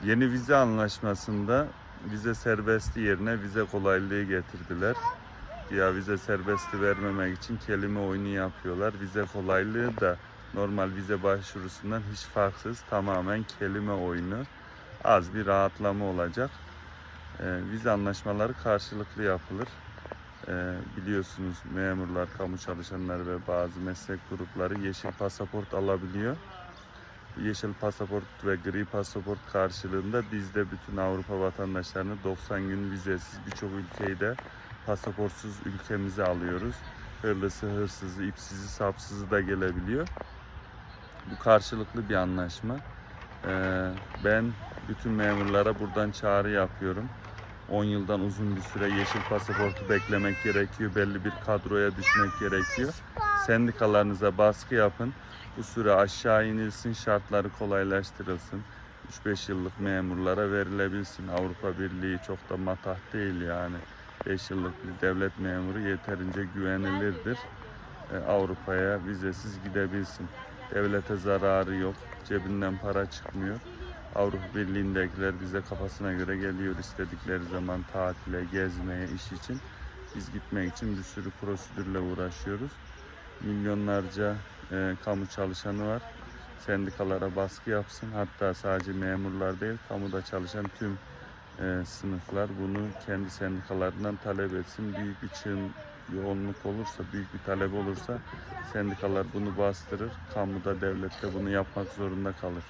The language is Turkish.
Yeni vize anlaşmasında vize serbestliği yerine vize kolaylığı getirdiler. Ya vize serbestliği vermemek için kelime oyunu yapıyorlar. Vize kolaylığı da normal vize başvurusundan hiç farksız. Tamamen kelime oyunu. Az bir rahatlama olacak. Ee, vize anlaşmaları karşılıklı yapılır. Ee, biliyorsunuz memurlar, kamu çalışanları ve bazı meslek grupları yeşil pasaport alabiliyor. Yeşil pasaport ve gri pasaport karşılığında biz de bütün Avrupa vatandaşlarını 90 gün vizesiz birçok ülkeyi de pasaportsuz ülkemize alıyoruz. Hırlısı, hırsızı, ipsizi, sapsızı da gelebiliyor. Bu karşılıklı bir anlaşma. Ee, ben bütün memurlara buradan çağrı yapıyorum. 10 yıldan uzun bir süre yeşil pasaportu beklemek gerekiyor. Belli bir kadroya düşmek gerekiyor. Sendikalarınıza baskı yapın. Bu süre aşağı inilsin, şartları kolaylaştırılsın. 3-5 yıllık memurlara verilebilsin. Avrupa Birliği çok da matah değil yani. 5 yıllık bir devlet memuru yeterince güvenilirdir. E, Avrupa'ya vizesiz gidebilsin. Devlete zararı yok. Cebinden para çıkmıyor. Avrupa Birliği'ndekiler bize kafasına göre geliyor istedikleri zaman tatile, gezmeye, iş için. Biz gitmek için bir sürü prosedürle uğraşıyoruz. Milyonlarca e, kamu çalışanı var. Sendikalara baskı yapsın. Hatta sadece memurlar değil, kamuda çalışan tüm e, sınıflar bunu kendi sendikalarından talep etsin. Büyük bir çığın yoğunluk olursa, büyük bir talep olursa sendikalar bunu bastırır. Kamuda, devlette bunu yapmak zorunda kalır.